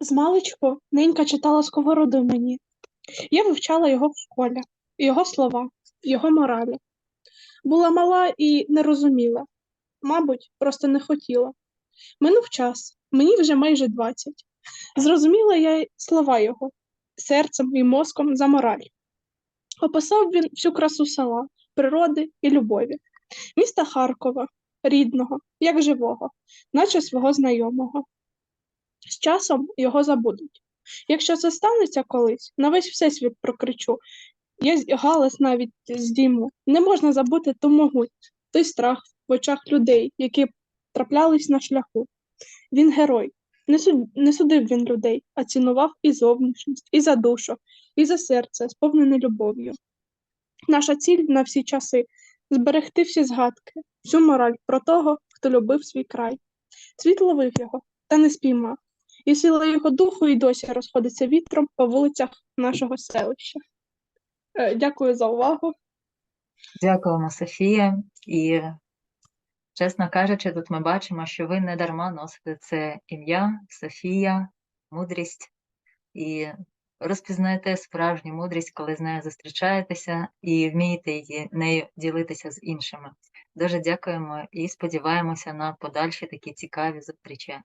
Змалечку ненька читала сковороду мені. Я вивчала його в школі, його слова, його моралі. Була мала і не розуміла, мабуть, просто не хотіла. Минув час, мені вже майже двадцять. Зрозуміла я й слова його серцем і мозком за мораль. Описав він всю красу села, природи і любові, міста Харкова, рідного, як живого, наче свого знайомого. З часом його забудуть. Якщо це станеться колись, на весь всесвіт прокричу. Я галас навіть здійму. Не можна забути ту могуть, той страх в очах людей, які траплялись на шляху. Він герой. Не, не судив він людей, а цінував і зовнішність, і за душу, і за серце, сповнене любов'ю. Наша ціль на всі часи зберегти всі згадки, всю мораль про того, хто любив свій край. Світ ловив його, та не спіймав, і сила його духу і досі розходиться вітром по вулицях нашого селища. Е, Дякую за увагу. Дякуємо, Софія. І, чесно кажучи, тут ми бачимо, що ви не дарма носите це ім'я Софія, мудрість, і розпізнаєте справжню мудрість, коли з нею зустрічаєтеся і вмієте її нею ділитися з іншими. Дуже дякуємо і сподіваємося на подальші такі цікаві зустрічі.